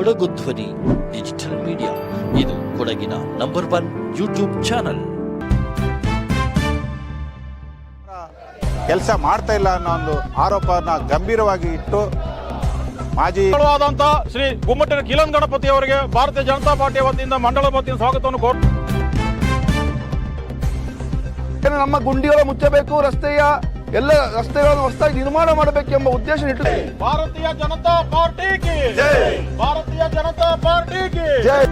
ಕೊಡಗು ಧ್ವನಿ digital media ಇದು ಕೊಡಗಿನ ನಂಬರ್ ಒನ್ ಯೂಟ್ಯೂಬ್ ಚಾನಲ್ ಕೆಲಸ ಮಾಡ್ತಾ ಇಲ್ಲ ಅನ್ನೋ ಒಂದು ಆರೋಪನ ಗಂಭೀರವಾಗಿ ಇಟ್ಟು ಮಾಜಿ ಆದಂತ ಶ್ರೀ ಗುಮ್ಮಟ್ಟಿನ ಕಿಲನ್ ಗಣಪತಿ ಅವರಿಗೆ ಭಾರತೀಯ ಜನತಾ ಪಾರ್ಟಿಯ ವತಿಯಿಂದ ಮಂಡಳ ವತಿಯಿಂದ ಸ್ವಾಗತವನ್ನು ಕೋರ್ ಏನು ನಮ್ಮ ಗುಂಡಿಗಳ ಮುಚ್ಚಬೇಕು ರಸ್ತೆಯ ಎಲ್ಲ ರಸ್ತೆಗಳನ್ನು ಹೊಸದಾಗಿ ನಿರ್ಮಾಣ ಮಾಡಬೇಕೆಂಬ ಉದ್ದೇಶ ಇಟ್ಟು ಭಾರತೀಯ ಜನತಾ ಪಾರ್ಟಿ ಭಾರತೀಯ ಜನತಾ ಪಾರ್ಟಿ ಜೈ.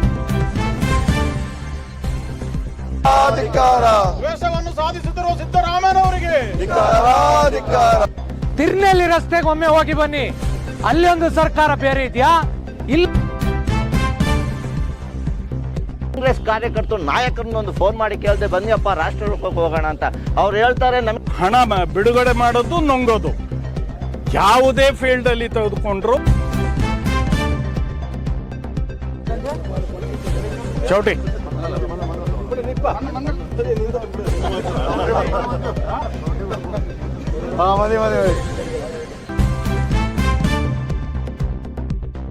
ಧಿಕ್ಕಾರ, ದ್ವೇಷವನ್ನು ಸಾಧಿಸುತ್ತಿರುವ ಸಿದ್ದರಾಮಯ್ಯನವರಿಗೆ. ಅಧಿಕಾರ. ತಿರ್ನೆಲ್ಲಿ ರಸ್ತೆಗೆ ಒಮ್ಮೆ ಹೋಗಿ ಬನ್ನಿ. ಅಲ್ಲಿ ಒಂದು ಸರ್ಕಾರ ಬೇರೆ ಇದೆಯಾ? ಇಲ್ಲ. ಕಾಂಗ್ರೆಸ್ ಕಾರ್ಯಕರ್ತರು ನಾಯಕರನ್ನ ಒಂದು ಫೋನ್ ಮಾಡಿ ಕೇಳ್ದೆ ಬನ್ನಿಯಪ್ಪ ರಾಷ್ಟ್ರಕ್ಕೆ ಹೋಗೋಣ ಅಂತ. ಅವ್ರು ಹೇಳ್ತಾರೆ ನಮಗೆ ಹಣ ಬಿಡುಗಡೆ ಮಾಡೋದು ನುಂಗೋದು. ಯಾವುದೇ ಫೀಲ್ಡ್ ಅಲ್ಲಿ ತೆಗೆದುಕೊಂಡ್ರು. ಚೌಟಿ.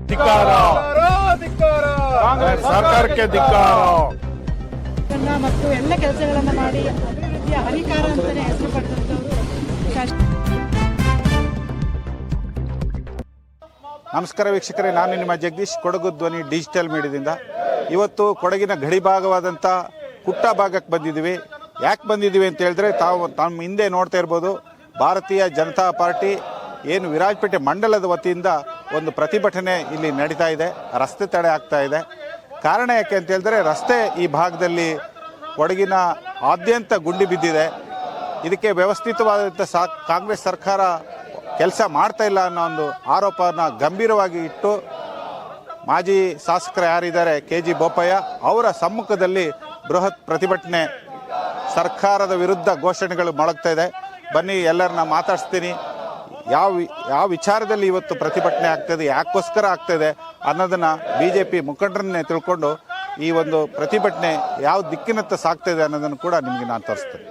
ಧಿಕ್ಕಾರ. ಸರ್ಕಾರಕ್ಕೆ ಧಿಕ್ಕಾರ. ಮತ್ತು ಎಲ್ಲ ಕೆಲಸಗಳನ್ನು ಮಾಡಿ ಹರಿಕಾರ ಅಂತಲೇ ಹೆಸರು ನಮಸ್ಕಾರ ವೀಕ್ಷಕರೇ, ನಾನು ನಿಮ್ಮ ಜಗದೀಶ್, ಕೊಡಗು ಧ್ವನಿ ಡಿಜಿಟಲ್ ಮೀಡಿಯಾದಿಂದ. ಇವತ್ತು ಕೊಡಗಿನ ಗಡಿ ಭಾಗವಾದಂಥ ಕುಟ್ಟ ಭಾಗಕ್ಕೆ ಬಂದಿದ್ದೀವಿ. ಯಾಕೆ ಬಂದಿದ್ದೀವಿ ಅಂತ ಹೇಳಿದ್ರೆ, ತಾವು ತಮ್ಮ ಹಿಂದೆ ನೋಡ್ತಾ ಇರ್ಬೋದು, ಭಾರತೀಯ ಜನತಾ ಪಾರ್ಟಿ ಏನು ವಿರಾಜಪೇಟೆ ಮಂಡಲದ ವತಿಯಿಂದ ಒಂದು ಪ್ರತಿಭಟನೆ ಇಲ್ಲಿ ನಡೀತಾ ಇದೆ, ರಸ್ತೆ ತಡೆ ಆಗ್ತಾ ಇದೆ. ಕಾರಣ ಯಾಕೆ ಅಂತ ಹೇಳಿದ್ರೆ, ರಸ್ತೆ ಈ ಭಾಗದಲ್ಲಿ ಕೊಡಗಿನ ಆದ್ಯಂತ ಗುಂಡಿ ಬಿದ್ದಿದೆ. ಇದಕ್ಕೆ ವ್ಯವಸ್ಥಿತವಾದಂಥ ಸಾ, ಕಾಂಗ್ರೆಸ್ ಸರ್ಕಾರ ಕೆಲಸ ಮಾಡ್ತಾ ಇಲ್ಲ ಅನ್ನೋ ಒಂದು ಆರೋಪನ ಗಂಭೀರವಾಗಿ ಇಟ್ಟು ಮಾಜಿ ಶಾಸಕರು ಯಾರಿದ್ದಾರೆ, ಕೆ ಜಿ ಬೋಪಯ್ಯ, ಅವರ ಸಮ್ಮುಖದಲ್ಲಿ ಬೃಹತ್ ಪ್ರತಿಭಟನೆ ಸರ್ಕಾರದ ವಿರುದ್ಧ ಘೋಷಣೆಗಳು ಮೊಳಗ್ತಾ ಇದೆ. ಬನ್ನಿ, ಎಲ್ಲರನ್ನ ಮಾತಾಡಿಸ್ತೀನಿ. ಯಾವ ಯಾವ ವಿಚಾರದಲ್ಲಿ ಇವತ್ತು ಪ್ರತಿಭಟನೆ ಆಗ್ತದೆ ಯಾಕೋಸ್ಕರ ಆಗ್ತದೆ ಅನ್ನೋದನ್ನು ಬಿ ಜೆ ಪಿ ಮುಖಂಡರನ್ನೇ ತಿಳ್ಕೊಂಡು ಈ ಒಂದು ಪ್ರತಿಭಟನೆ ಯಾವ ದಿಕ್ಕಿನತ್ತ ಸಾಗ್ತಾ ಇದೆ ಅನ್ನೋದನ್ನು ಕೂಡ ನಿಮಗೆ ನಾನು ತೋರಿಸ್ತೇನೆ.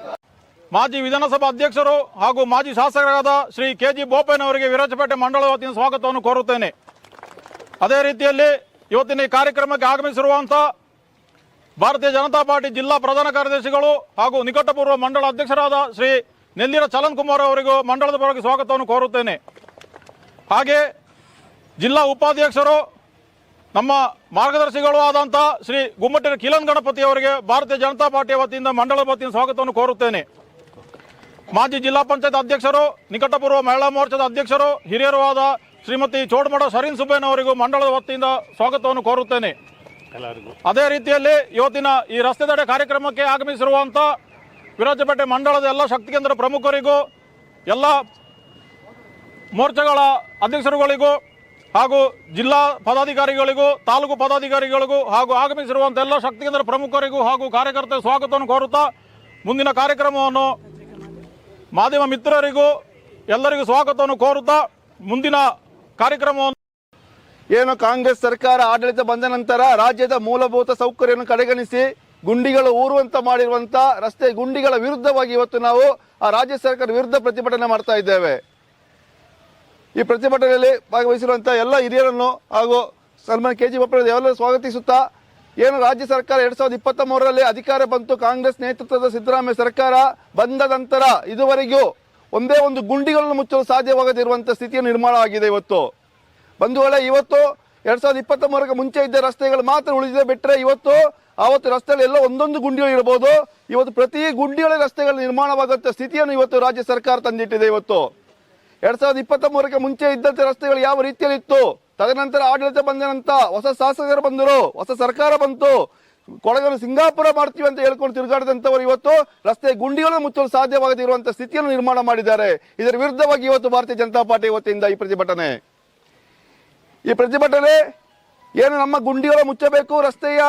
ಮಾಜಿ ವಿಧಾನಸಭಾ ಅಧ್ಯಕ್ಷರು ಹಾಗೂ ಮಾಜಿ ಶಾಸಕರಾದ ಶ್ರೀ ಕೆ ಜಿ ಬೋಪಯ್ಯನವರಿಗೆ ವಿರಾಜಪೇಟೆ ಮಂಡಳ ವತಿಯಿಂದ ಸ್ವಾಗತವನ್ನು ಕೋರುತ್ತೇನೆ. ಅದೇ ರೀತಿಯಲ್ಲಿ ಇವತ್ತಿನ ಈ ಕಾರ್ಯಕ್ರಮಕ್ಕೆ ಆಗಮಿಸಿರುವಂಥ ಭಾರತೀಯ ಜನತಾ ಪಾರ್ಟಿ ಜಿಲ್ಲಾ ಪ್ರಧಾನ ಕಾರ್ಯದರ್ಶಿಗಳು ಹಾಗೂ ನಿಕಟಪೂರ್ವ ಮಂಡಳ ಅಧ್ಯಕ್ಷರಾದ ಶ್ರೀ ನೆಲ್ಲಿರ ಚಲನ್ ಕುಮಾರ್ ಅವರಿಗೂ ಮಂಡಳದ ಪರವಾಗಿ ಸ್ವಾಗತವನ್ನು ಕೋರುತ್ತೇನೆ. ಹಾಗೆ ಜಿಲ್ಲಾ ಉಪಾಧ್ಯಕ್ಷರು ನಮ್ಮ ಮಾರ್ಗದರ್ಶಿಗಳು ಆದಂಥ ಶ್ರೀ ಗುಮ್ಮಟಿನ ಕಿಲನ್ ಗಣಪತಿ ಅವರಿಗೆ ಭಾರತೀಯ ಜನತಾ ಪಾರ್ಟಿಯ ವತಿಯಿಂದ ಮಂಡಳದ ವತಿಯಿಂದ ಸ್ವಾಗತವನ್ನು ಕೋರುತ್ತೇನೆ. ಮಾಜಿ ಜಿಲ್ಲಾ ಪಂಚಾಯತ್ ಅಧ್ಯಕ್ಷರು ನಿಕಟಪೂರ್ವ ಮಹಿಳಾ ಮೋರ್ಚಾದ ಅಧ್ಯಕ್ಷರು ಹಿರಿಯರು ಆದ ಶ್ರೀಮತಿ ಚೋಡಮಡ ಸರೀನ್ ಸುಬ್ಬೇನ್ ಅವರಿಗೂ ಮಂಡಳದ ವತಿಯಿಂದ ಸ್ವಾಗತವನ್ನು ಕೋರುತ್ತೇನೆ. ಅದೇ ರೀತಿಯಲ್ಲಿ ಇವತ್ತಿನ ಈ ರಸ್ತೆ ತಡೆ ಕಾರ್ಯಕ್ರಮಕ್ಕೆ ಆಗಮಿಸಿರುವಂಥ ವಿರಾಜಪೇಟೆ ಮಂಡಳದ ಎಲ್ಲ ಶಕ್ತಿ ಕೇಂದ್ರ ಪ್ರಮುಖರಿಗೂ ಎಲ್ಲ ಮೋರ್ಚಾಗಳ ಅಧ್ಯಕ್ಷರುಗಳಿಗೂ ಹಾಗೂ ಜಿಲ್ಲಾ ಪದಾಧಿಕಾರಿಗಳಿಗೂ, ತಾಲೂಕು ಪದಾಧಿಕಾರಿಗಳಿಗೂ ಹಾಗೂ ಆಗಮಿಸಿರುವಂಥ ಎಲ್ಲ ಶಕ್ತಿ ಕೇಂದ್ರ ಪ್ರಮುಖರಿಗೂ ಹಾಗೂ ಕಾರ್ಯಕರ್ತರ ಸ್ವಾಗತವನ್ನು ಕೋರುತ್ತಾ ಮುಂದಿನ ಕಾರ್ಯಕ್ರಮವನ್ನು ಮಾಧ್ಯಮ ಮಿತ್ರರಿಗೂ ಎಲ್ಲರಿಗೂ ಸ್ವಾಗತವನ್ನು ಕೋರುತ್ತಾ ಮುಂದಿನ ಕಾರ್ಯಕ್ರಮವನ್ನು ಏನು ಕಾಂಗ್ರೆಸ್ ಸರ್ಕಾರ ಆಡಳಿತ ಬಂದ ನಂತರ ರಾಜ್ಯದ ಮೂಲಭೂತ ಸೌಕರ್ಯವನ್ನು ಕಡೆಗಣಿಸಿ ಗುಂಡಿಗಳು ಊರುವಂತ ಮಾಡಿರುವಂತ ರಸ್ತೆ ಗುಂಡಿಗಳ ವಿರುದ್ಧವಾಗಿ ಇವತ್ತು ನಾವು ಆ ರಾಜ್ಯ ಸರ್ಕಾರ ವಿರುದ್ಧ ಪ್ರತಿಭಟನೆ ಮಾಡ್ತಾ ಇದ್ದೇವೆ. ಈ ಪ್ರತಿಭಟನೆಯಲ್ಲಿ ಭಾಗವಹಿಸಿರುವಂತಹ ಎಲ್ಲ ಹಿರಿಯರನ್ನು ಹಾಗೂ ಸನ್ಮಾನ್ ಕೆ ಜಿ ಎಲ್ಲರೂ ಸ್ವಾಗತಿಸುತ್ತಾ, ಏನು ರಾಜ್ಯ ಸರ್ಕಾರ ಎರಡ್ ಸಾವಿರದ ಇಪ್ಪತ್ತ ಮೂರರಲ್ಲಿ ಅಧಿಕಾರ ಬಂತು, ಕಾಂಗ್ರೆಸ್ ನೇತೃತ್ವದ ಸಿದ್ದರಾಮಯ್ಯ ಸರ್ಕಾರ ಬಂದ ನಂತರ ಇದುವರೆಗೂ ಒಂದೇ ಒಂದು ಗುಂಡಿಗಳನ್ನು ಮುಚ್ಚಲು ಸಾಧ್ಯವಾಗದಿರುವಂತಹ ಸ್ಥಿತಿಯ ನಿರ್ಮಾಣ ಆಗಿದೆ ಇವತ್ತು. ಬಂಧುಗಳೇ ಇವತ್ತು ಎರಡ್ ಸಾವಿರದ ಇಪ್ಪತ್ತ ಮೂರಕ್ಕೆ ಮುಂಚೆ ಇದ್ದ ರಸ್ತೆಗಳು ಮಾತ್ರ ಉಳಿದಿದೆ ಬಿಟ್ಟರೆ ಇವತ್ತು ಆವತ್ತು ರಸ್ತೆಯಲ್ಲಿ ಎಲ್ಲ ಒಂದೊಂದು ಗುಂಡಿಗಳು ಇರಬಹುದು ಇವತ್ತು ಪ್ರತಿ ಗುಂಡಿಗಳ ರಸ್ತೆಗಳು ನಿರ್ಮಾಣವಾಗುವಂತಹ ಸ್ಥಿತಿಯನ್ನು ಇವತ್ತು ರಾಜ್ಯ ಸರ್ಕಾರ ತಂದಿಟ್ಟಿದೆ ಇವತ್ತು. ಎರಡ್ ಸಾವಿರದ ಇಪ್ಪತ್ತ ಮೂರಕ್ಕೆ ಮುಂಚೆ ಇದ್ದಂತೆ ರಸ್ತೆಗಳು ಯಾವ ರೀತಿಯಲ್ಲಿ ಇತ್ತು ತದನಂತರ ಆಡಳಿತ ಬಂದ ನಂತರ ಹೊಸ ಶಾಸಕರು ಬಂದರು, ಹೊಸ ಸರ್ಕಾರ ಬಂತು. ಕೊಡಗನ್ನು ಸಿಂಗಾಪುರ ಮಾಡ್ತೀವಿ ಅಂತ ಹೇಳ್ಕೊಂಡು ತಿರುಗಾಡಿದಂತವರು ಇವತ್ತು ರಸ್ತೆ ಗುಂಡಿಗಳನ್ನು ಮುಚ್ಚಲು ಸಾಧ್ಯವಾಗದಿರುವಂತಹ ಸ್ಥಿತಿಯನ್ನು ನಿರ್ಮಾಣ ಮಾಡಿದ್ದಾರೆ. ಇದರ ವಿರುದ್ಧವಾಗಿ ಇವತ್ತು ಭಾರತೀಯ ಜನತಾ ಪಾರ್ಟಿ ವತಿಯಿಂದ ಈ ಪ್ರತಿಭಟನೆ. ಈ ಪ್ರತಿಭಟನೆ ಏನು ನಮ್ಮ ಗುಂಡಿಗಳ ಮುಚ್ಚಬೇಕು, ರಸ್ತೆಯ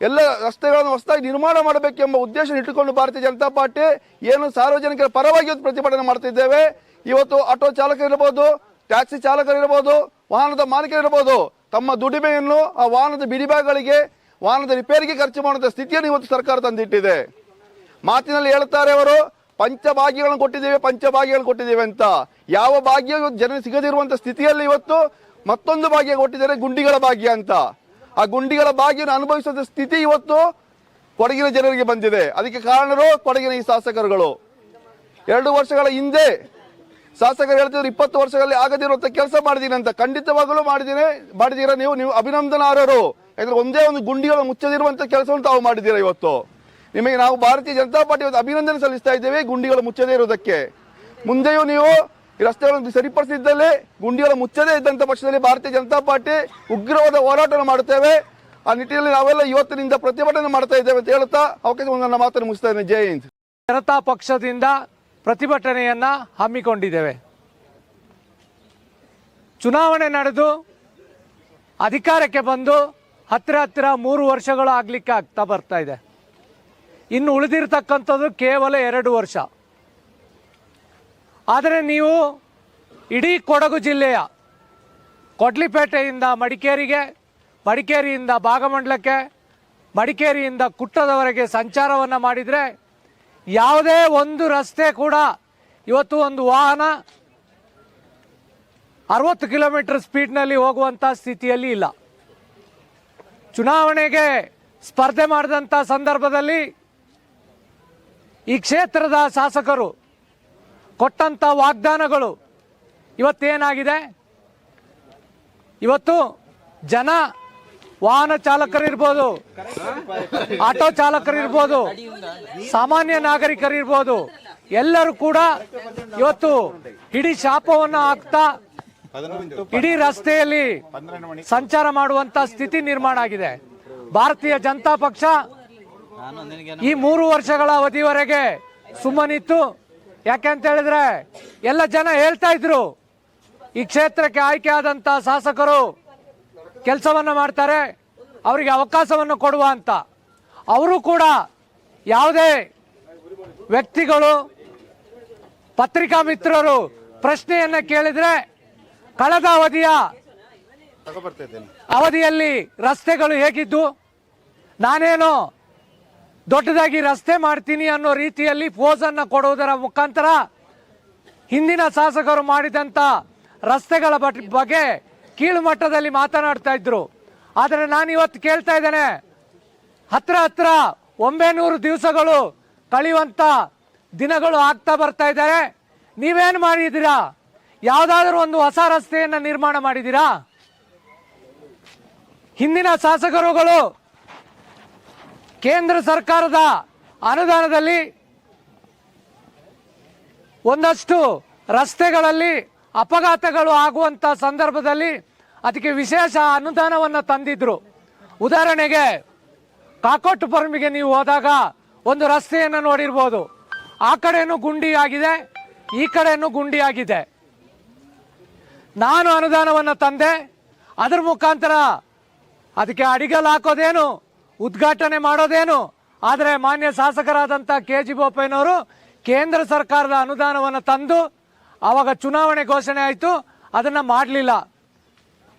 ಎಲ್ಲ ರಸ್ತೆಗಳನ್ನು ಹೊಸದಾಗಿ ನಿರ್ಮಾಣ ಮಾಡಬೇಕೆಂಬ ಉದ್ದೇಶ ಇಟ್ಟುಕೊಂಡು ಭಾರತೀಯ ಜನತಾ ಪಾರ್ಟಿ ಏನು ಸಾರ್ವಜನಿಕರ ಪರವಾಗಿ ಇವತ್ತು ಪ್ರತಿಭಟನೆ ಮಾಡ್ತಿದ್ದೇವೆ. ಇವತ್ತು ಆಟೋ ಚಾಲಕರಿರ್ಬೋದು, ಟ್ಯಾಕ್ಸಿ ಚಾಲಕರಿರ್ಬೋದು, ವಾಹನದ ಮಾಲೀಕರಿರ್ಬೋದು, ತಮ್ಮ ದುಡಿಮೆಯನ್ನು ಆ ವಾಹನದ ಬಿಡಿಭಾಗಗಳಿಗೆ, ವಾಹನದ ರಿಪೇರಿಗೆ ಖರ್ಚು ಮಾಡುವಂಥ ಸ್ಥಿತಿಯನ್ನು ಇವತ್ತು ಸರ್ಕಾರ ತಂದಿಟ್ಟಿದೆ. ಮಾತಿನಲ್ಲಿ ಹೇಳ್ತಾರೆ ಅವರು, ಪಂಚಭಾಗ್ಯಗಳನ್ನು ಕೊಟ್ಟಿದ್ದೇವೆ ಪಂಚಭಾಗ್ಯಗಳನ್ನು ಕೊಟ್ಟಿದ್ದೇವೆ ಅಂತ. ಯಾವ ಭಾಗ್ಯ ಜನ ಜನರಿಗೆ ಸಿಗದಿರುವಂತ ಸ್ಥಿತಿಯಲ್ಲಿ ಇವತ್ತು ಮತ್ತೊಂದು ಭಾಗ್ಯ ಕೊಟ್ಟಿದ್ದಾರೆ, ಗುಂಡಿಗಳ ಭಾಗ್ಯ ಅಂತ. ಆ ಗುಂಡಿಗಳ ಭಾಗ್ಯವನ್ನು ಅನುಭವಿಸುವಂಥ ಸ್ಥಿತಿ ಇವತ್ತು ಕೊಡಗಿನ ಜನರಿಗೆ ಬಂದಿದೆ. ಅದಕ್ಕೆ ಕಾರಣರು ಕೊಡಗಿನ ಈ ಶಾಸಕರುಗಳು. ಎರಡು ವರ್ಷಗಳ ಹಿಂದೆ ಶಾಸಕರು ಹೇಳ್ತಿದ್ರು ಇಪ್ಪತ್ತು ವರ್ಷಗಳಲ್ಲಿ ಆಗದಿರುವಂತ ಕೆಲಸ ಮಾಡಿದೀನಿ ಅಂತ. ಖಂಡಿತವಾಗಲೂ ಮಾಡಿದ್ದೀನಿ ಮಾಡಿದೀರಾ ನೀವು? ನೀವು ಅಭಿನಂದನಾರರು ಯಾಕಂದ್ರೆ ಒಂದೇ ಒಂದು ಗುಂಡಿಗಳು ಮುಚ್ಚದಿರುವಂತ ಕೆಲಸವನ್ನು ತಾವು ಮಾಡಿದ್ದೀರಾ ಇವತ್ತು? ನಿಮಗೆ ನಾವು ಭಾರತೀಯ ಜನತಾ ಪಾರ್ಟಿ ಇವತ್ತು ಅಭಿನಂದನೆ ಸಲ್ಲಿಸ್ತಾ ಇದ್ದೇವೆ ಗುಂಡಿಗಳು ಮುಚ್ಚದೇ ಇರುವುದಕ್ಕೆ. ಮುಂದೆಯೂ ನೀವು ರಸ್ತೆಗಳನ್ನು ಸರಿಪಡಿಸಿದ್ದಲ್ಲಿ ಗುಂಡಿಗಳು ಮುಚ್ಚದೇ ಇದ್ದಂತ ಪಕ್ಷದಲ್ಲಿ ಭಾರತೀಯ ಜನತಾ ಪಾರ್ಟಿ ಉಗ್ರವಾದ ಹೋರಾಟವನ್ನು ಮಾಡುತ್ತೇವೆ. ಆ ನಿಟ್ಟಿನಲ್ಲಿ ನಾವೆಲ್ಲ ಇವತ್ತಿನಿಂದ ಪ್ರತಿಭಟನೆ ಮಾಡ್ತಾ ಇದ್ದೇವೆ ಅಂತ ಹೇಳುತ್ತಾ ಅವಕಾಶ ನನ್ನ ಮಾತನ್ನು ಮುಗಿಸ್ತಾ ಇದ್ದೇನೆ. ಜೈ ಹಿಂದ್. ಜನತಾ ಪಕ್ಷದಿಂದ ಪ್ರತಿಭಟನೆಯನ್ನ ಹಮ್ಮಿಕೊಂಡಿದ್ದೇವೆ. ಚುನಾವಣೆ ನಡೆದು ಅಧಿಕಾರಕ್ಕೆ ಬಂದು ಹತ್ತಿರ ಹತ್ತಿರ ಮೂರು ವರ್ಷಗಳು ಆಗಲಿಕ್ಕೆ ಆಗ್ತಾ ಬರ್ತಾ ಇದೆ. ಇನ್ನು ಉಳಿದಿರ್ತಕ್ಕಂಥದ್ದು ಕೇವಲ ಎರಡು ವರ್ಷ. ಆದರೆ ನೀವು ಇಡೀ ಕೊಡಗು ಜಿಲ್ಲೆಯ ಕೊಡ್ಲಿಪೇಟೆಯಿಂದ ಮಡಿಕೇರಿಗೆ, ಮಡಿಕೇರಿಯಿಂದ ಭಾಗಮಂಡಲಕ್ಕೆ ಮಡಿಕೇರಿಯಿಂದ ಕುಟ್ಟದವರೆಗೆ ಸಂಚಾರವನ್ನು ಮಾಡಿದರೆ ಯಾವುದೇ ಒಂದು ರಸ್ತೆ ಕೂಡ ಇವತ್ತು ಒಂದು ವಾಹನ ಅರವತ್ತು ಕಿಲೋಮೀಟರ್ ಸ್ಪೀಡ್ನಲ್ಲಿ ಹೋಗುವಂಥ ಸ್ಥಿತಿಯಲ್ಲಿ ಇಲ್ಲ. ಚುನಾವಣೆಗೆ ಸ್ಪರ್ಧೆ ಮಾಡಿದಂಥ ಸಂದರ್ಭದಲ್ಲಿ ಈ ಕ್ಷೇತ್ರದ ಶಾಸಕರು ಕೊಟ್ಟಂಥ ವಾಗ್ದಾನಗಳು ಇವತ್ತೇನಾಗಿದೆ? ಇವತ್ತು ಜನ ವಾಹನ ಚಾಲಕರಿರ್ಬೋದು, ಆಟೋ ಚಾಲಕರಿರ್ಬೋದು, ಸಾಮಾನ್ಯ ನಾಗರಿಕರಿರ್ಬೋದು, ಎಲ್ಲರೂ ಕೂಡ ಇವತ್ತು ಇಡೀ ಶಾಪವನ್ನು ಹಾಕ್ತಾ ಇಡೀ ರಸ್ತೆಯಲ್ಲಿ ಸಂಚಾರ ಮಾಡುವಂತ ಸ್ಥಿತಿ ನಿರ್ಮಾಣ ಆಗಿದೆ. ಭಾರತೀಯ ಜನತಾ ಪಕ್ಷ ಈ ಮೂರು ವರ್ಷಗಳ ಅವಧಿವರೆಗೆ ಸುಮ್ಮನಿತ್ತು. ಯಾಕೆಂತ ಹೇಳಿದ್ರೆ ಎಲ್ಲ ಜನ ಹೇಳ್ತಾ ಇದ್ರು, ಈ ಕ್ಷೇತ್ರಕ್ಕೆ ಆಯ್ಕೆ ಆದಂತ ಶಾಸಕರು ಕೆಲಸವನ್ನ ಮಾಡ್ತಾರೆ, ಅವರಿಗೆ ಅವಕಾಶವನ್ನು ಕೊಡುವ ಅಂತ. ಅವರು ಕೂಡ ಯಾವುದೇ ವ್ಯಕ್ತಿಗಳು, ಪತ್ರಿಕಾ ಮಿತ್ರರು ಪ್ರಶ್ನೆಯನ್ನ ಕೇಳಿದ್ರೆ ಕಳೆದ ಅವಧಿಯ ಅವಧಿಯಲ್ಲಿ ರಸ್ತೆಗಳು ಹೇಗಿದ್ದು, ನಾನೇನು ದೊಡ್ಡದಾಗಿ ರಸ್ತೆ ಮಾಡ್ತೀನಿ ಅನ್ನೋ ರೀತಿಯಲ್ಲಿ ಪೋಸನ್ನು ಕೊಡುವುದರ ಮುಖಾಂತರ ಹಿಂದಿನ ಶಾಸಕರು ಮಾಡಿದಂತ ರಸ್ತೆಗಳ ಬಗ್ಗೆ ಕೀಳು ಮಟ್ಟದಲ್ಲಿ ಮಾತನಾಡ್ತಾ ಇದ್ರು. ಆದರೆ ನಾನು ಇವತ್ತು ಕೇಳ್ತಾ ಇದ್ದೇನೆ, ಹತ್ರ ಹತ್ರ ಒಂಬೈನೂರು ದಿವಸಗಳು ಕಳೆಯುವಂಥ ದಿನಗಳು ಆಗ್ತಾ ಬರ್ತಾ ಇದ್ದಾರೆ. ನೀವೇನು ಮಾಡಿದ್ದೀರಾ? ಯಾವುದಾದ್ರೂ ಒಂದು ಹೊಸ ರಸ್ತೆಯನ್ನು ನಿರ್ಮಾಣ ಮಾಡಿದ್ದೀರಾ? ಹಿಂದಿನ ಶಾಸಕರುಗಳು ಕೇಂದ್ರ ಸರ್ಕಾರದ ಅನುದಾನದಲ್ಲಿ ಒಂದಷ್ಟು ರಸ್ತೆಗಳಲ್ಲಿ ಅಪಘಾತಗಳು ಆಗುವಂತ ಸಂದರ್ಭದಲ್ಲಿ ಅದಕ್ಕೆ ವಿಶೇಷ ಅನುದಾನವನ್ನು ತಂದಿದ್ರು. ಉದಾಹರಣೆಗೆ ಕಾಕೋಟ್ ಪರ್ಮಿಗೆ ನೀವು ಹೋದಾಗ ಒಂದು ರಸ್ತೆಯನ್ನು ನೋಡಿರ್ಬೋದು. ಆ ಕಡೆಯೂ ಗುಂಡಿ ಆಗಿದೆ ಈ ಕಡೆಯೂ ಗುಂಡಿ ಆಗಿದೆ ನಾನು ಅನುದಾನವನ್ನು ತಂದೆ, ಅದರ ಮುಖಾಂತರ ಅದಕ್ಕೆ ಅಡಿಗಲ್ ಹಾಕೋದೇನು, ಉದ್ಘಾಟನೆ ಮಾಡೋದೇನು, ಆದರೆ ಮಾನ್ಯ ಶಾಸಕರಾದಂಥ ಕೆ ಜಿ ಬೋಪಯ್ಯನವರು ಕೇಂದ್ರ ಸರ್ಕಾರದ ಅನುದಾನವನ್ನು ತಂದು ಆವಾಗ ಚುನಾವಣೆ ಘೋಷಣೆ ಆಯಿತು, ಅದನ್ನು ಮಾಡಲಿಲ್ಲ.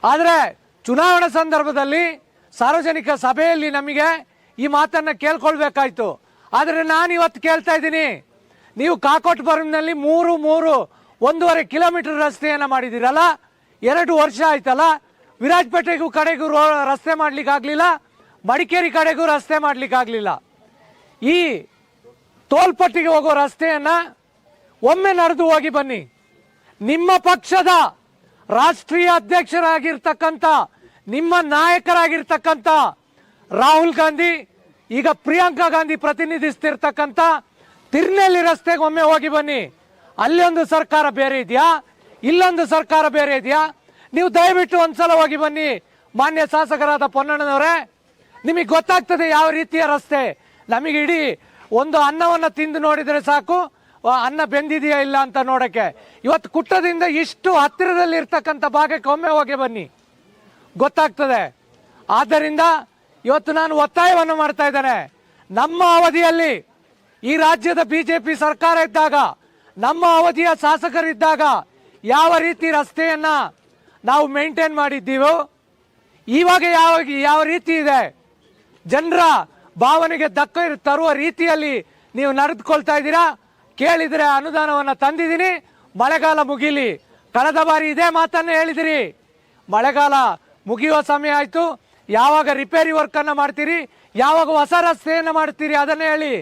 ಆದರೆ ಚುನಾವಣಾ ಸಂದರ್ಭದಲ್ಲಿ ಸಾರ್ವಜನಿಕ ಸಭೆಯಲ್ಲಿ ನಮಗೆ ಈ ಮಾತನ್ನು ಕೇಳ್ಕೊಳ್ಬೇಕಾಯ್ತು. ಆದರೆ ನಾನು ಇವತ್ತು ಕೇಳ್ತಾ ಇದ್ದೀನಿ, ನೀವು ಕಾಕೋಟ್ ಬರ್ಮ್ನಲ್ಲಿ ಮೂರು ಮೂರು, ಒಂದೂವರೆ ಕಿಲೋಮೀಟರ್ ರಸ್ತೆಯನ್ನು ಮಾಡಿದ್ದೀರಲ್ಲ? ಎರಡು ವರ್ಷ ಆಯ್ತಲ್ಲ? ವಿರಾಜಪೇಟೆಗೂ ಕಡೆಗೂ ರೋ, ರಸ್ತೆ ಮಾಡಲಿಕ್ಕಾಗಲಿಲ್ಲ? ಮಡಿಕೇರಿ ಕಡೆಗೂ ರಸ್ತೆ ಮಾಡಲಿಕ್ಕಾಗಲಿಲ್ಲ? ಈ ತೋಲ್ಪಟ್ಟಿಗೆ ಹೋಗೋ ರಸ್ತೆಯನ್ನ ಒಮ್ಮೆ ನಡೆದು ಹೋಗಿ ಬನ್ನಿ. ನಿಮ್ಮ ಪಕ್ಷದ ರಾಷ್ಟ್ರೀಯ ಅಧ್ಯಕ್ಷರಾಗಿರ್ತಕ್ಕಂಥ, ನಿಮ್ಮ ನಾಯಕರಾಗಿರ್ತಕ್ಕಂಥ ರಾಹುಲ್ ಗಾಂಧಿ, ಈಗ ಪ್ರಿಯಾಂಕಾ ಗಾಂಧಿ ಪ್ರತಿನಿಧಿಸ್ತಿರ್ತಕ್ಕಂಥ ತಿರ್ನೆಲ್ಲಿ ರಸ್ತೆಗೆ ಒಮ್ಮೆ ಹೋಗಿ ಬನ್ನಿ. ಅಲ್ಲೊಂದು ಸರ್ಕಾರ ಬೇರೆ ಇದೆಯಾ? ಇಲ್ಲೊಂದು ಸರ್ಕಾರ ಬೇರೆ ಇದೆಯಾ? ನೀವು ದಯವಿಟ್ಟು ಒಂದ್ಸಲ ಹೋಗಿ ಬನ್ನಿ. ಮಾನ್ಯ ಶಾಸಕರಾದ ಪೊನ್ನಣ್ಣನವರೇ, ನಿಮಗೆ ಗೊತ್ತಾಗ್ತದೆ ಯಾವ ರೀತಿಯ ರಸ್ತೆ. ನಮಗೆ ಇಡೀ ಒಂದು ಅನ್ನವನ್ನು ತಿಂದು ನೋಡಿದರೆ ಸಾಕು. ಅನ್ನ ಬೆಂದಿದೆಯಾ ಇಲ್ಲ ಅಂತ ನೋಡಕ್ಕೆ. ಇವತ್ತು ಕುಟ್ಟದಿಂದ ಇಷ್ಟು ಹತ್ತಿರದಲ್ಲಿ ಇರ್ತಕ್ಕಂಥ ಭಾಗಕ್ಕೆ ಒಮ್ಮೆ ಹೋಗಿ ಬನ್ನಿ. ಗೊತ್ತಾಗ್ತದೆ. ಆದ್ದರಿಂದ ಇವತ್ತು ನಾನು ಒತ್ತಾಯವನ್ನು ಮಾಡ್ತಾ ಇದ್ದೇನೆ. ನಮ್ಮ ಅವಧಿಯಲ್ಲಿ ಈ ರಾಜ್ಯದ ಬಿಜೆಪಿ ಸರ್ಕಾರ ಇದ್ದಾಗ, ನಮ್ಮ ಅವಧಿಯ ಶಾಸಕರಿದ್ದಾಗ ಯಾವ ರೀತಿ ರಸ್ತೆಯನ್ನ ನಾವು ಮೇಂಟೈನ್ ಮಾಡಿದ್ದೀವೋ, ಇವಾಗ ಯಾವ ಯಾವ ರೀತಿ ಇದೆ, ಜನರ ಭಾವನೆಗೆ ದಕ್ಕ ತರುವ ರೀತಿಯಲ್ಲಿ ನೀವು ನಡೆದುಕೊಳ್ತಾ ಇದ್ದೀರಾ? ಕೇಳಿದ್ರೆ ಅನುದಾನವನ್ನ ತಂದಿದ್ದೀನಿ. ಮಳೆಗಾಲ ಮುಗಿಲಿ. ಕಳೆದ ಬಾರಿ ಇದೇ ಮಾತನ್ನು ಹೇಳಿದಿರಿ. ಮಳೆಗಾಲ ಮುಗಿಯುವ ಸಮಯ ಆಯಿತು. ಯಾವಾಗ ರಿಪೇರಿ ವರ್ಕ್ ಅನ್ನ ಮಾಡ್ತೀರಿ? ಯಾವಾಗ ಹೊಸ ರಸ್ತೆಯನ್ನು ಮಾಡ್ತೀರಿ? ಅದನ್ನ ಹೇಳಿ.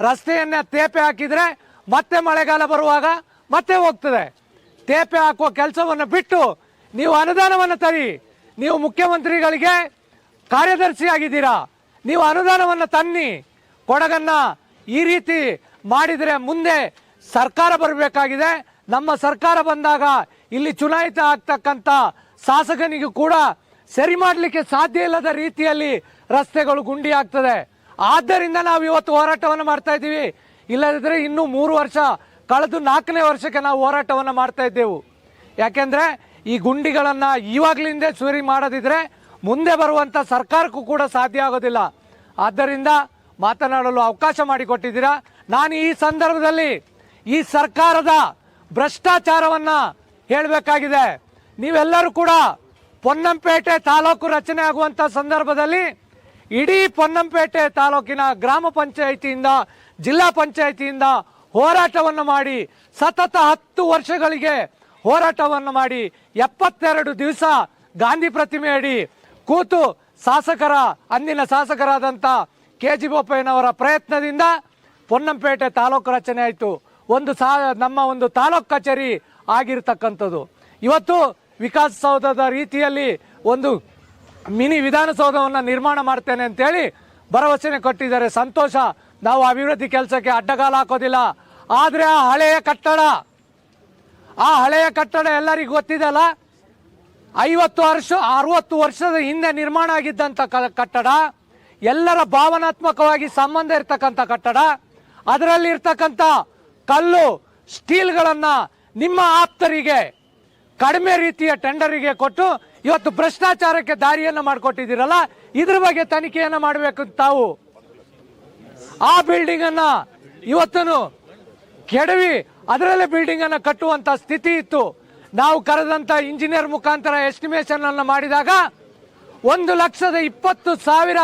ರಸ್ತೆಯನ್ನ ತೇಪೆ ಹಾಕಿದ್ರೆ ಮತ್ತೆ ಮಳೆಗಾಲ ಬರುವಾಗ ಮತ್ತೆ ಹೋಗ್ತದೆ. ತೇಪೆ ಹಾಕುವ ಕೆಲಸವನ್ನು ಬಿಟ್ಟು ನೀವು ಅನುದಾನವನ್ನು ತರಿ. ನೀವು ಮುಖ್ಯಮಂತ್ರಿಗಳಿಗೆ ಕಾರ್ಯದರ್ಶಿ ಆಗಿದ್ದೀರಾ ನೀವು ಅನುದಾನವನ್ನು ತನ್ನಿ. ಕೊಡಗನ್ನು ಈ ರೀತಿ ಮಾಡಿದರೆ ಮುಂದೆ ಸರ್ಕಾರ ಬರಬೇಕಾಗಿದೆ. ನಮ್ಮ ಸರ್ಕಾರ ಬಂದಾಗ ಇಲ್ಲಿ ಚುನಾಯಿತ ಆಗ್ತಕ್ಕಂಥ ಶಾಸಕನಿಗೂ ಕೂಡ ಸರಿ ಮಾಡಲಿಕ್ಕೆ ಸಾಧ್ಯ ಇಲ್ಲದ ರೀತಿಯಲ್ಲಿ ರಸ್ತೆಗಳು ಗುಂಡಿ ಆಗ್ತದೆ. ಆದ್ದರಿಂದ ನಾವು ಇವತ್ತು ಹೋರಾಟವನ್ನು ಮಾಡ್ತಾ ಇದ್ದೀವಿ. ಇಲ್ಲದಿದ್ದರೆ ಇನ್ನೂ ಮೂರು ವರ್ಷ, ಕಳೆದು ನಾಲ್ಕನೇ ವರ್ಷಕ್ಕೆ ನಾವು ಹೋರಾಟವನ್ನು ಮಾಡ್ತಾ ಇದ್ದೆವು. ಯಾಕೆಂದ್ರೆ ಈ ಗುಂಡಿಗಳನ್ನು ಇವಾಗ್ಲಿಂದ ಸೂರಿ ಮಾಡದಿದ್ರೆ ಮುಂದೆ ಬರುವಂತ ಸರ್ಕಾರಕ್ಕೂ ಕೂಡ ಸಾಧ್ಯ ಆಗೋದಿಲ್ಲ. ಆದ್ದರಿಂದ ಮಾತನಾಡಲು ಅವಕಾಶ ಮಾಡಿಕೊಟ್ಟಿದ್ದೀರಾ? ನಾನು ಈ ಸಂದರ್ಭದಲ್ಲಿ ಈ ಸರ್ಕಾರದ ಭ್ರಷ್ಟಾಚಾರವನ್ನ ಹೇಳಬೇಕಾಗಿದೆ. ನೀವೆಲ್ಲರೂ ಕೂಡ ಪೊನ್ನಂಪೇಟೆ ತಾಲೂಕು ರಚನೆ ಆಗುವಂತ ಸಂದರ್ಭದಲ್ಲಿ ಇಡೀ ಪೊನ್ನಂಪೇಟೆ ತಾಲೂಕಿನ ಗ್ರಾಮ ಪಂಚಾಯಿತಿಯಿಂದ, ಜಿಲ್ಲಾ ಪಂಚಾಯಿತಿಯಿಂದ ಹೋರಾಟವನ್ನು ಮಾಡಿ, ಸತತ ಹತ್ತು ವರ್ಷಗಳಿಗೆ ಹೋರಾಟವನ್ನು ಮಾಡಿ, ಎಪ್ಪತ್ತೆರಡು ದಿವಸ ಗಾಂಧಿ ಪ್ರತಿಮೆ ಅಡಿ ಕೂತು ಶಾಸಕರ, ಅಂದಿನ ಶಾಸಕರಾದಂಥ ಕೆ ಜಿ ಬೋಪಯ್ಯನವರ ಪ್ರಯತ್ನದಿಂದ ಪೊನ್ನಂಪೇಟೆ ತಾಲೂಕು ರಚನೆ ಆಯಿತು. ಒಂದು ಸಾ, ನಮ್ಮ ಒಂದು ತಾಲೂಕು ಕಚೇರಿ ಆಗಿರ್ತಕ್ಕಂಥದ್ದು. ಇವತ್ತು ವಿಕಾಸಸೌಧದ ರೀತಿಯಲ್ಲಿ ಒಂದು ಮಿನಿ ವಿಧಾನಸೌಧವನ್ನು ನಿರ್ಮಾಣ ಮಾಡ್ತೇನೆ ಅಂತೇಳಿ ಭರವಸೆನೆ ಕೊಟ್ಟಿದ್ದಾರೆ. ಸಂತೋಷ, ನಾವು ಅಭಿವೃದ್ಧಿ ಕೆಲಸಕ್ಕೆ ಅಡ್ಡಗಾಲ ಹಾಕೋದಿಲ್ಲ. ಆದರೆ ಆ ಹಳೆಯ ಕಟ್ಟಡ, ಆ ಹಳೆಯ ಕಟ್ಟಡ ಎಲ್ಲರಿಗೂ ಗೊತ್ತಿದೆಲ್ಲ ಐವತ್ತು ವರ್ಷ, ಅರವತ್ತು ವರ್ಷದ ಹಿಂದೆ ನಿರ್ಮಾಣ ಆಗಿದ್ದಂಥ ಕಟ್ಟಡ, ಎಲ್ಲರ ಭಾವನಾತ್ಮಕವಾಗಿ ಸಂಬಂಧ ಇರತಕ್ಕಂಥ ಕಟ್ಟಡ ಅದರಲ್ಲಿ ಇರ್ತಕ್ಕಂಥ ಕಲ್ಲು, ಸ್ಟೀಲ್ಗಳನ್ನು ನಿಮ್ಮ ಆಪ್ತರಿಗೆ, ಕಡಿಮೆ ರೀತಿಯ ಟೆಂಡರಿಗೆ ಕೊಟ್ಟು ಇವತ್ತು ಭ್ರಷ್ಟಾಚಾರಕ್ಕೆ ದಾರಿಯನ್ನು ಮಾಡಿಕೊಟ್ಟಿದ್ದೀರಲ್ಲ, ಇದ್ರ ಬಗ್ಗೆ ತನಿಖೆಯನ್ನು ಮಾಡಬೇಕು ತಾವು. ಆ ಬಿಲ್ಡಿಂಗ್ ಅನ್ನ ಇವತ್ತನು ಕೆಡವಿ, ಅದರಲ್ಲೇ ಬಿಲ್ಡಿಂಗ್ ಅನ್ನ ಕಟ್ಟುವಂತ ಸ್ಥಿತಿ ಇತ್ತು. ನಾವು ಕರೆದಂತ ಇಂಜಿನಿಯರ್ ಮುಖಾಂತರ ಎಸ್ಟಿಮೇಷನನ್ನು ಅನ್ನ ಮಾಡಿದಾಗ ಒಂದು ಲಕ್ಷದ ಇಪ್ಪತ್ತು ಸಾವಿರ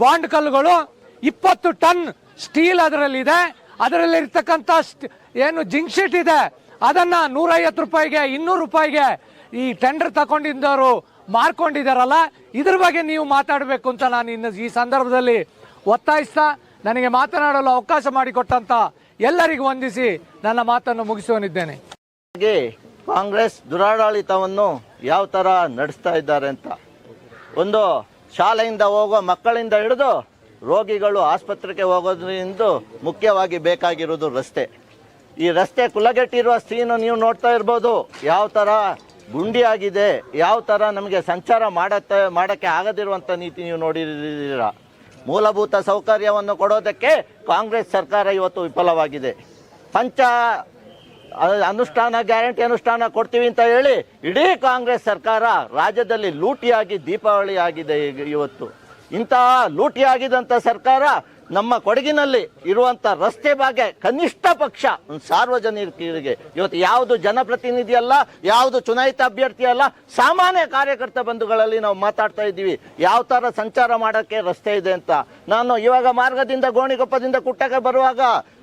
ಬಾಂಡ್ ಕಲ್ಲುಗಳು, ಇಪ್ಪತ್ತು ಟನ್ ಸ್ಟೀಲ್ ಅದರಲ್ಲಿದೆ. ಅದರಲ್ಲಿ ಇರ್ತಕ್ಕಂಥ ಸ್ಟ್- ಏನು ಜಿಂಕ್ ಶೀಟ್ ಇದೆ. ಅದನ್ನ ನೂರೈವತ್ತು ರೂಪಾಯಿಗೆ, ಇನ್ನೂರು ರೂಪಾಯಿಗೆ ಈ ಟೆಂಡರ್ ತಗೊಂಡಿದ್ದವರು ಮಾರ್ಕೊಂಡಿದ್ದಾರಲ್ಲ, ಇದ್ರ ಬಗ್ಗೆ ನೀವು ಮಾತಾಡಬೇಕು ಅಂತ ನಾನು ಇನ್ನು ಈ ಸಂದರ್ಭದಲ್ಲಿ ಒತ್ತಾಯಿಸ್ತಾ, ನನಗೆ ಮಾತನಾಡಲು ಅವಕಾಶ ಮಾಡಿಕೊಟ್ಟಂತ ಎಲ್ಲರಿಗೂ ವಂದಿಸಿ ನನ್ನ ಮಾತನ್ನು ಮುಗಿಸುವನಿದ್ದೇನೆ. ಕಾಂಗ್ರೆಸ್ ದುರಾಡಳಿತವನ್ನು ಯಾವ ಥರ ನಡೆಸ್ತಾ ಇದ್ದಾರೆ ಅಂತ. ಒಂದು ಶಾಲೆಯಿಂದ ಹೋಗೋ ಮಕ್ಕಳಿಂದ ಹಿಡಿದು ರೋಗಿಗಳು ಆಸ್ಪತ್ರೆಗೆ ಹೋಗೋದ್ರಿಂದ ಮುಖ್ಯವಾಗಿ ಬೇಕಾಗಿರೋದು ರಸ್ತೆ. ಈ ರಸ್ತೆ ಕುಲಗೆಟ್ಟಿರುವ ಸೀನು ನೀವು ನೋಡ್ತಾ ಇರ್ಬೋದು. ಯಾವ ಥರ ಗುಂಡಿ ಆಗಿದೆ ಯಾವ ಥರ ನಮಗೆ ಸಂಚಾರ ಮಾಡತ್ತೆ, ಮಾಡೋಕ್ಕೆ ಆಗದಿರುವಂಥ ನೀತಿ ನೀವು ನೋಡಿರ ಮೂಲಭೂತ ಸೌಕರ್ಯವನ್ನು ಕೊಡೋದಕ್ಕೆ ಕಾಂಗ್ರೆಸ್ ಸರ್ಕಾರ ಇವತ್ತು ವಿಫಲವಾಗಿದೆ. ಪಂಚ ಅನುಷ್ಠಾನ, ಗ್ಯಾರಂಟಿ ಅನುಷ್ಠಾನ ಕೊಡ್ತೀವಿ ಅಂತ ಹೇಳಿ ಇಡೀ ಕಾಂಗ್ರೆಸ್ ಸರ್ಕಾರ ರಾಜ್ಯದಲ್ಲಿ ಲೂಟಿಯಾಗಿ ದೀಪಾವಳಿ ಆಗಿದೆ ಇವತ್ತು. ಇಂತಹ ಲೂಟಿಯಾಗಿದ್ದಂಥ ಸರ್ಕಾರ ನಮ್ಮ ಕೊಡಗಿನಲ್ಲಿ ಇರುವಂತ ರಸ್ತೆ ಬಗ್ಗೆ ಕನಿಷ್ಠ ಪಕ್ಷ ಸಾರ್ವಜನಿಕರಿಗೆ ಇವತ್ತು ಯಾವುದು ಜನಪ್ರತಿನಿಧಿ ಅಲ್ಲ, ಯಾವುದು ಚುನಾಯಿತ ಅಭ್ಯರ್ಥಿ ಅಲ್ಲ, ಸಾಮಾನ್ಯ ಕಾರ್ಯಕರ್ತ ಬಂಧುಗಳಲ್ಲಿ ನಾವು ಮಾತಾಡ್ತಾ ಇದ್ದೀವಿ. ಯಾವ ತರ ಸಂಚಾರ ಮಾಡೋಕ್ಕೆ ರಸ್ತೆ ಇದೆ ಅಂತ. ನಾನು ಇವಾಗ ಮಾರ್ಗದಿಂದ ಗೋಣಿಗೊಪ್ಪದಿಂದ ಕುಟ್ಟಕ್ಕೆ ಬರುವಾಗ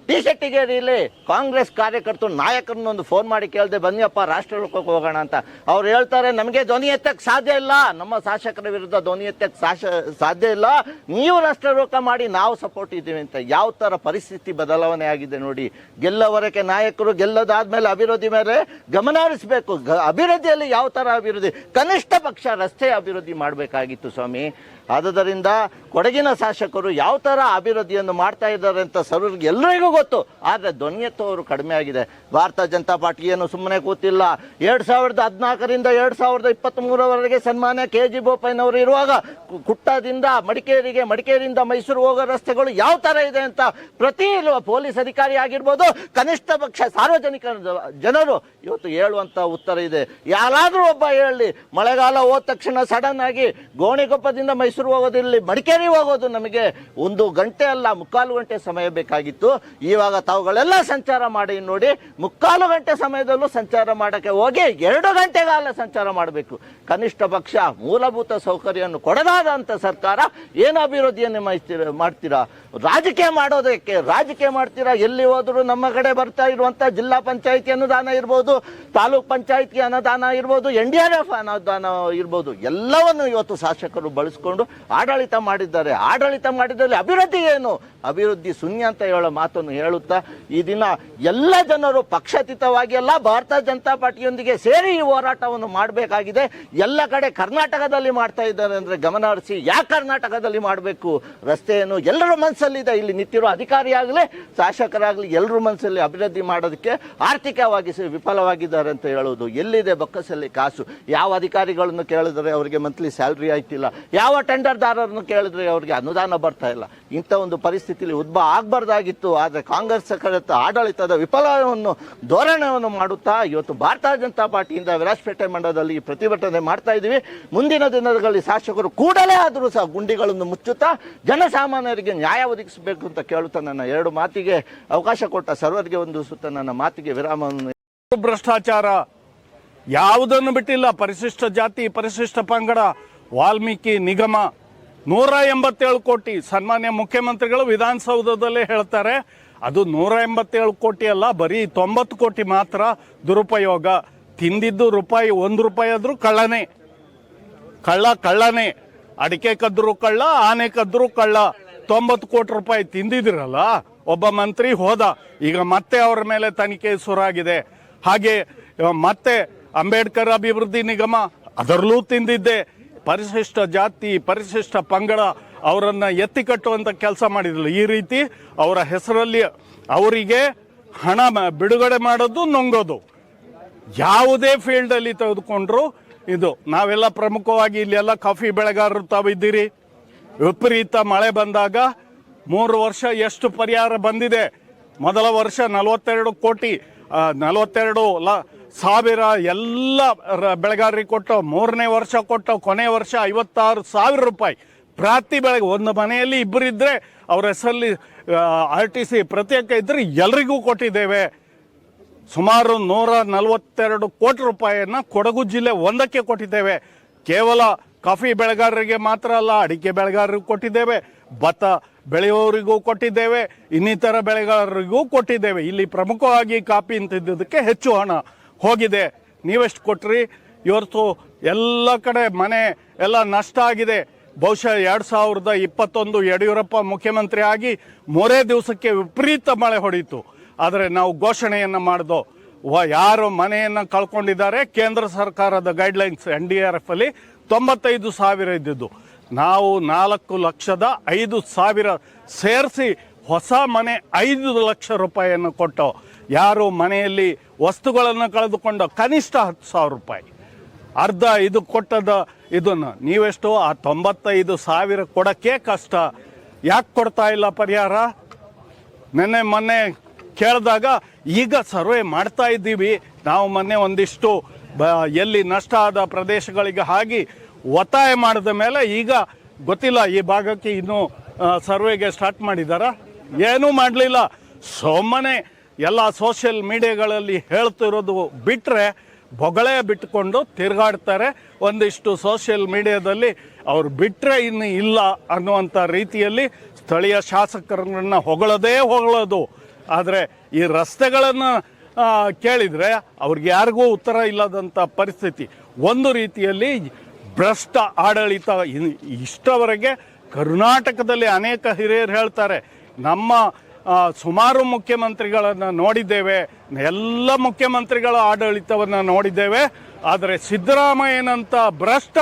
ಟಿ ಇಲ್ಲಿ ಕಾಂಗ್ರೆಸ್ ಕಾರ್ಯಕರ್ತರು ನಾಯಕರನ್ನೊಂದು ಫೋನ್ ಮಾಡಿ ಕೇಳಿದೆ ಬನ್ನಿಯಪ್ಪ ರಾಷ್ಟ್ರ ಲೋಕಕ್ಕೆ ಹೋಗೋಣ ಅಂತ. ಅವ್ರು ಹೇಳ್ತಾರೆ, ನಮಗೆ ಧ್ವನಿ ಎತ್ತಕ್ಕೆ ಸಾಧ್ಯ ಇಲ್ಲ. ನಮ್ಮ ಶಾಸಕರ ವಿರುದ್ಧ ಧ್ವನಿ ಎತ್ತಕ್ಕೆ ಸಾಧ್ಯ ಇಲ್ಲ. ನೀವು ರಾಷ್ಟ್ರಾರೋಪ ಮಾಡಿ ನಾವು ಸಪೋರ್ಟ್ ಇದ್ದೀವಿ ಅಂತ. ಯಾವ ಥರ ಪರಿಸ್ಥಿತಿ ಬದಲಾವಣೆ ಆಗಿದೆ ನೋಡಿ. ಗೆಲ್ಲವರೆಗೆ ನಾಯಕರು ಗೆಲ್ಲದಾದ್ಮೇಲೆ ಅಭಿವೃದ್ಧಿ ಮೇಲೆ ಗಮನ ಹರಿಸಬೇಕು. ಅಭಿವೃದ್ಧಿಯಲ್ಲಿ ಯಾವ ಥರ ಅಭಿವೃದ್ಧಿ? ಕನಿಷ್ಠ ಪಕ್ಷ ರಸ್ತೆ ಅಭಿವೃದ್ಧಿ ಮಾಡಬೇಕಾಗಿತ್ತು ಸ್ವಾಮಿ. ಆದುದರಿಂದ ಕೊಡಗಿನ ಶಾಸಕರು ಯಾವ ಥರ ಅಭಿವೃದ್ಧಿಯನ್ನು ಮಾಡ್ತಾ ಇದ್ದಾರೆ ಅಂತ ಸರ್ವರಿಗೆ ಎಲ್ಲರಿಗೂ ಗೊತ್ತು. ಆದರೆ ಧ್ವನಿ ಅವರು ಕಡಿಮೆ ಆಗಿದೆ. ಭಾರತ ಜನತಾ ಪಾರ್ಟಿ ಏನು ಸುಮ್ಮನೆ ಕೂತಿಲ್ಲ. ಎರಡು ಸಾವಿರದ ಹದಿನಾಲ್ಕರಿಂದ ಎರಡು ಸಾವಿರದ ಇಪ್ಪತ್ತ್ ಮೂರವರೆಗೆ ಸನ್ಮಾನ್ಯ ಕೆ ಜಿ ಬೋಪಯ್ಯನವರು ಇರುವಾಗ ಕುಟ್ಟದಿಂದ, ಮಡಿಕೇರಿಗೆ, ಮಡಿಕೇರಿಯಿಂದ ಮೈಸೂರು ಹೋಗೋ ರಸ್ತೆಗಳು ಯಾವ ಥರ ಇದೆ ಅಂತ ಪ್ರತಿ ಪೊಲೀಸ್ ಅಧಿಕಾರಿ ಆಗಿರ್ಬೋದು, ಕನಿಷ್ಠ ಪಕ್ಷ ಸಾರ್ವಜನಿಕ ಜನರು ಇವತ್ತು ಹೇಳುವಂಥ ಉತ್ತರ ಇದೆ. ಯಾರಾದರೂ ಒಬ್ಬ ಹೇಳಿ, ಮಳೆಗಾಲ ಹೋದ ತಕ್ಷಣ ಸಡನ್ ಆಗಿ ಗೋಣಿಗೊಪ್ಪದಿಂದ ಮೈಸೂರು ಹೋಗೋದಿರಲಿ ಮಡಿಕೇರಿ ಹೋಗೋದು ನಮಗೆ ಒಂದು ಗಂಟೆ ಅಲ್ಲ, ಮುಕ್ಕಾಲು ಗಂಟೆ ಸಮಯ ಬೇಕಾಗಿತ್ತು. ಇವಾಗ ತಾವುಗಳೆಲ್ಲ ಸಂಚಾರ ಮಾಡಿ ನೋಡಿ, ಮುಕ್ಕಾಲು ಗಂಟೆ ಸಮಯದಲ್ಲೂ ಸಂಚಾರ ಮಾಡೋಕ್ಕೆ ಹೋಗಿ ಎರಡು ಗಂಟೆಗಾಲ ಸಂಚಾರ ಮಾಡಬೇಕು. ಕನಿಷ್ಠ ಪಕ್ಷ ಮೂಲಭೂತ ಸೌಕರ್ಯವನ್ನು ಕೊಡದಾದಂಥ ಸರ್ಕಾರ ಏನು ಅಭಿವೃದ್ಧಿಯನ್ನು ಮಾಡ್ತೀರಾ? ರಾಜಕೀಯ ಮಾಡೋದಕ್ಕೆ ರಾಜಕೀಯ ಮಾಡ್ತೀರಾ? ಎಲ್ಲಿ ಹೋದರೂ ನಮ್ಮ ಕಡೆ ಬರ್ತಾ ಇರುವಂಥ ಜಿಲ್ಲಾ ಪಂಚಾಯಿತಿ ಅನುದಾನ ಇರ್ಬೋದು, ತಾಲೂಕ್ ಪಂಚಾಯಿತಿ ಅನುದಾನ ಇರ್ಬೋದು, ಎನ್ ಡಿ ಆರ್ ಎಫ್ ಅನುದಾನ ಇರ್ಬೋದು, ಎಲ್ಲವನ್ನು ಇವತ್ತು ಶಾಸಕರು ಬಳಸ್ಕೊಂಡು ಆಡಳಿತ ಮಾಡಿದ್ದಾರೆ. ಆಡಳಿತ ಮಾಡಿದಲ್ಲಿ ಅಭಿವೃದ್ಧಿ ಏನು? ಅಭಿವೃದ್ಧಿ ಶೂನ್ಯ ಅಂತ ಹೇಳೋ ಮಾತನ್ನು ಹೇಳುತ್ತಾ, ಈ ದಿನ ಎಲ್ಲ ಜನರು ಪಕ್ಷಾತೀತವಾಗಿ ಎಲ್ಲ ಭಾರತ ಜನತಾ ಪಾರ್ಟಿಯೊಂದಿಗೆ ಸೇರಿ ಈ ಹೋರಾಟವನ್ನು ಮಾಡಬೇಕಾಗಿದೆ. ಎಲ್ಲ ಕಡೆ ಕರ್ನಾಟಕದಲ್ಲಿ ಮಾಡ್ತಾ ಇದ್ದಾರೆ ಅಂದರೆ ಗಮನ ಹರಿಸಿ ಯಾಕೆ ಕರ್ನಾಟಕದಲ್ಲಿ ಮಾಡಬೇಕು? ರಸ್ತೆಯನ್ನು ಎಲ್ಲರ ಮನಸ್ಸಲ್ಲಿದೆ. ಇಲ್ಲಿ ನಿಂತಿರೋ ಅಧಿಕಾರಿಯಾಗಲಿ ಶಾಸಕರಾಗಲಿ, ಎಲ್ಲರ ಮನಸ್ಸಲ್ಲಿ ಅಭಿವೃದ್ಧಿ ಮಾಡೋದಕ್ಕೆ ಆರ್ಥಿಕವಾಗಿ ವಿಫಲವಾಗಿದ್ದಾರೆ ಅಂತ ಹೇಳೋದು ಎಲ್ಲಿದೆ ಬೊಕ್ಕಸಲ್ಲಿ ಕಾಸು? ಯಾವ ಅಧಿಕಾರಿಗಳನ್ನು ಕೇಳಿದರೆ ಅವರಿಗೆ ಮಂತ್ಲಿ ಸ್ಯಾಲ್ರಿ ಆಯ್ತಿಲ್ಲ? ಯಾವ ಟೆಂಡರ್ದಾರರನ್ನು ಕೇಳಿದ್ರೆ ಅವರಿಗೆ ಅನುದಾನ ಬರ್ತಾ ಇಲ್ಲ. ಇಂಥ ಒಂದು ಪರಿಸ್ಥಿತಿಯಲ್ಲಿ ಉದ್ಭವ ಆಗಬಾರ್ದಾಗಿತ್ತು. ಆದರೆ ಕಾಂಗ್ರೆಸ್ ಸರ್ಕಾರದ ಆಡಳಿತದ ವಿಫಲವನ್ನು ಧೋರಣೆಯನ್ನು ಮಾಡುತ್ತಾ ಇವತ್ತು ಭಾರತೀಯ ಜನತಾ ಪಾರ್ಟಿಯಿಂದ ವಿರಾಜಪೇಟೆ ಮಂಡಲದಲ್ಲಿ ಪ್ರತಿಭಟನೆ ಮಾಡ್ತಾ ಇದ್ದೀವಿ. ಮುಂದಿನ ದಿನಗಳಲ್ಲಿ ಶಾಸಕರು ಕೂಡಲೇ ಆದರೂ ಸಹ ಗುಂಡಿಗಳನ್ನು ಮುಚ್ಚುತ್ತಾ ಜನಸಾಮಾನ್ಯರಿಗೆ ನ್ಯಾಯ ಒದಗಿಸಬೇಕು ಅಂತ ಕೇಳುತ್ತಾ ನನ್ನ ಎರಡು ಮಾತಿಗೆ ಅವಕಾಶ ಕೊಟ್ಟ ಸರ್ವರಿಗೆ ಒಂದು ಸುತ್ತ ನನ್ನ ಮಾತಿಗೆ ವಿರಾಮವನ್ನು ಭ್ರಷ್ಟಾಚಾರ ಯಾವುದನ್ನು ಬಿಟ್ಟಿಲ್ಲ. ಪರಿಶಿಷ್ಟ ಜಾತಿ, ಪರಿಶಿಷ್ಟ ಪಂಗಡ ವಾಲ್ಮೀಕಿ ನಿಗಮ ನೂರ ಎಂಬತ್ತೇಳು ಕೋಟಿ ಸನ್ಮಾನ್ಯ ಮುಖ್ಯಮಂತ್ರಿಗಳು ವಿಧಾನಸೌಧದಲ್ಲೇ ಹೇಳ್ತಾರೆ, ಅದು ನೂರ ಎಂಬತ್ತೇಳು ಕೋಟಿ ಅಲ್ಲ, ಬರೀ ತೊಂಬತ್ತು ಕೋಟಿ ಮಾತ್ರ ದುರುಪಯೋಗ. ತಿಂದಿದ್ದು ರೂಪಾಯಿ ಒಂದು ರೂಪಾಯಿ ಆದರೂ ಕಳ್ಳನೇ. ಕಳ್ಳ ಕಳ್ಳನೇ. ಅಡಿಕೆ ಕದ್ದರೂ ಕಳ್ಳ, ಆನೆ ಕದ್ದರೂ ಕಳ್ಳ. ತೊಂಬತ್ತು ಕೋಟಿ ರೂಪಾಯಿ ತಿಂದಿದಿರಲ್ಲ ಒಬ್ಬ ಮಂತ್ರಿ ಹೋದ, ಈಗ ಮತ್ತೆ ಅವರ ಮೇಲೆ ತನಿಖೆ ಶುರುವಾಗಿದೆ. ಹಾಗೆ, ಮತ್ತೆ ಅಂಬೇಡ್ಕರ್ ಅಭಿವೃದ್ಧಿ ನಿಗಮ ಅದರಲ್ಲೂ ತಿಂದಿದ್ದೆ. ಪರಿಶಿಷ್ಟ ಜಾತಿ, ಪರಿಶಿಷ್ಟ ಪಂಗಡ ಅವರನ್ನು ಎತ್ತಿ ಕಟ್ಟುವಂಥ ಕೆಲಸ ಮಾಡಿದ್ರು ಈ ರೀತಿ ಅವರ ಹೆಸರಲ್ಲಿ ಅವರಿಗೆ ಹಣ ಬಿಡುಗಡೆ ಮಾಡೋದು, ನುಂಗೋದು. ಯಾವುದೇ ಫೀಲ್ಡಲ್ಲಿ ತೆಗೆದುಕೊಂಡ್ರು ಇದು. ನಾವೆಲ್ಲ ಪ್ರಮುಖವಾಗಿ ಇಲ್ಲೆಲ್ಲ ಕಾಫಿ ಬೆಳೆಗಾರರು ತಾವಿದ್ದೀರಿ ವಿಪರೀತ ಮಳೆ ಬಂದಾಗ ಮೂರು ವರ್ಷ ಎಷ್ಟು ಪರಿಹಾರ ಬಂದಿದೆ. ಮೊದಲ ವರ್ಷ ನಲವತ್ತೆರಡು ಕೋಟಿ ನಲವತ್ತೆರಡು ಲ ಸಾವಿರ ಎಲ್ಲ ಬೆಳೆಗಾರರಿಗೆ ಕೊಟ್ಟು, ಮೂರನೇ ವರ್ಷ ಕೊಟ್ಟು, ಕೊನೆ ವರ್ಷ ಐವತ್ತಾರು ಸಾವಿರ ರೂಪಾಯಿ. ಪ್ರತಿ ಬೆಳೆಗೆ ಒಂದು ಮನೆಯಲ್ಲಿ ಇಬ್ಬರಿದ್ದರೆ ಅವ್ರ ಹೆಸರಲ್ಲಿ ಆರ್ ಟಿ ಸಿ ಪ್ರತ್ಯೇಕ ಇದ್ದರೆ ಎಲ್ರಿಗೂ ಕೊಟ್ಟಿದ್ದೇವೆ. ಸುಮಾರು ನೂರ ನಲವತ್ತೆರಡು ಕೋಟಿ ರೂಪಾಯಿಯನ್ನು ಕೊಡಗು ಜಿಲ್ಲೆ ಒಂದಕ್ಕೆ ಕೊಟ್ಟಿದ್ದೇವೆ. ಕೇವಲ ಕಾಫಿ ಬೆಳೆಗಾರರಿಗೆ ಮಾತ್ರ ಅಲ್ಲ, ಅಡಿಕೆ ಬೆಳೆಗಾರರಿಗೂ ಕೊಟ್ಟಿದ್ದೇವೆ. ಭತ್ತ ಬೆಳೆಯೋರಿಗೂ ಕೊಟ್ಟಿದ್ದೇವೆ. ಇನ್ನಿತರ ಬೆಳೆಗಾರರಿಗೂ ಕೊಟ್ಟಿದ್ದೇವೆ. ಇಲ್ಲಿ ಪ್ರಮುಖವಾಗಿ ಕಾಫಿ ಅಂತಿದ್ದಿದ್ದಕ್ಕೆ ಹೆಚ್ಚು ಹಣ. ಹೋಗಿದೆ. ನೀವೆಷ್ಟು ಕೊಟ್ರಿ? ಇವತ್ತು ಎಲ್ಲ ಕಡೆ ಮನೆ ಎಲ್ಲ ನಷ್ಟ ಆಗಿದೆ. ಬಹುಶಃ ಎರಡು ಸಾವಿರದ ಇಪ್ಪತ್ತೊಂದು ಯಡಿಯೂರಪ್ಪ ಮುಖ್ಯಮಂತ್ರಿ ಆಗಿ ಮೂರೇ ದಿವಸಕ್ಕೆ ವಿಪರೀತ ಮಳೆ ಹೊಡೆಯಿತು ಆದರೆ ನಾವು ಘೋಷಣೆಯನ್ನು ಮಾಡಿದೋ ಯಾರು ಮನೆಯನ್ನು ಕಳ್ಕೊಂಡಿದ್ದಾರೆ? ಕೇಂದ್ರ ಸರ್ಕಾರದ guidelines N D R F ಅಲ್ಲಿ ತೊಂಬತ್ತೈದು ಸಾವಿರ ಇದ್ದಿದ್ದು. ನಾವು ನಾಲ್ಕು ಲಕ್ಷದ ಐದು ಸಾವಿರ ಸೇರಿಸಿ ಹೊಸ ಮನೆ ಐದು ಲಕ್ಷ ರೂಪಾಯಿಯನ್ನು ಕೊಟ್ಟು, ಯಾರು ಮನೆಯಲ್ಲಿ ವಸ್ತುಗಳನ್ನು ಕಳೆದುಕೊಂಡ ಕನಿಷ್ಠ ಹತ್ತು ಸಾವಿರ ರೂಪಾಯಿ. ಅರ್ಧ ಇದು ಕೊಟ್ಟದ ಇದನ್ನು ನೀವೆಷ್ಟು ಆ ತೊಂಬತ್ತೈದು ಸಾವಿರ ಕೊಡೋಕ್ಕೆ ಕಷ್ಟ. ಯಾಕೆ ಕೊಡ್ತಾ ಇಲ್ಲ ಪರಿಹಾರ? ನಿನ್ನೆ ಮೊನ್ನೆ ಕೇಳಿದಾಗ ಈಗ ಸರ್ವೆ ಮಾಡ್ತಾ ಇದ್ದೀವಿ. ನಾವು ಮೊನ್ನೆ ಒಂದಿಷ್ಟು ಬ- ಎಲ್ಲಿ ನಷ್ಟ ಆದ ಪ್ರದೇಶಗಳಿಗೆ ಹಾಗೆ ಒತ್ತಾಯ ಮಾಡಿದ ಮೇಲೆ ಈಗ ಗೊತ್ತಿಲ್ಲ ಈ ಭಾಗಕ್ಕೆ ಇನ್ನೂ ಸರ್ವೆಗೆ ಸ್ಟಾರ್ಟ್ ಮಾಡಿದಾರ? ಏನೂ ಮಾಡಲಿಲ್ಲ. ಸುಮ್ಮನೆ ಎಲ್ಲ ಸೋಷಿಯಲ್ ಮೀಡಿಯಾಗಳಲ್ಲಿ ಹೇಳ್ತಿರೋದು ಬಿಟ್ಟರೆ ಬೊಗಳೆ ಬಿಟ್ಕೊಂಡು ತಿರುಗಾಡ್ತಾರೆ. ಒಂದಿಷ್ಟು ಸೋಷಿಯಲ್ ಮೀಡಿಯಾದಲ್ಲಿ ಅವ್ರು ಬಿಟ್ಟರೆ ಇನ್ನು ಇಲ್ಲ ಅನ್ನುವಂಥ ರೀತಿಯಲ್ಲಿ ಸ್ಥಳೀಯ ಶಾಸಕರನ್ನ ಹೊಗಳದೇ ಹೊಗಳೋದು. ಆದರೆ ಈ ರಸ್ತೆಗಳನ್ನು ಕೇಳಿದರೆ ಅವ್ರಿಗೆ ಯಾರಿಗೂ ಉತ್ತರ ಇಲ್ಲದಂಥ ಪರಿಸ್ಥಿತಿ. ಒಂದು ರೀತಿಯಲ್ಲಿ ಭ್ರಷ್ಟ ಆಡಳಿತ ಇಷ್ಟವರೆಗೆ ಕರ್ನಾಟಕದಲ್ಲಿ ಅನೇಕ ಹಿರಿಯರು ಹೇಳ್ತಾರೆ, ನಮ್ಮ ಸುಮಾರು ಮುಖ್ಯಮಂತ್ರಿಗಳನ್ನು ನೋಡಿದ್ದೇವೆ. ಎಲ್ಲ ಮುಖ್ಯಮಂತ್ರಿಗಳ ಆಡಳಿತವನ್ನು ನೋಡಿದ್ದೇವೆ. ಆದರೆ ಸಿದ್ದರಾಮಯ್ಯನಂತ ಭ್ರಷ್ಟ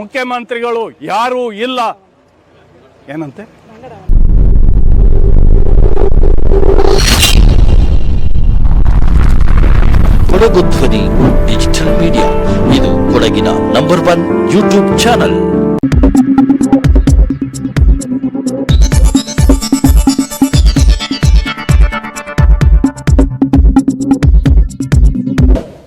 ಮುಖ್ಯಮಂತ್ರಿಗಳು ಯಾರೂ ಇಲ್ಲ. ಏನಂತೆ? ಕೊಡಗು ಧ್ವನಿ ಡಿಜಿಟಲ್ ಮೀಡಿಯಾ. ಇದು ಕೊಡಗಿನ ನಂಬರ್ ಒನ್ ಯೂಟ್ಯೂಬ್ ಚಾನಲ್.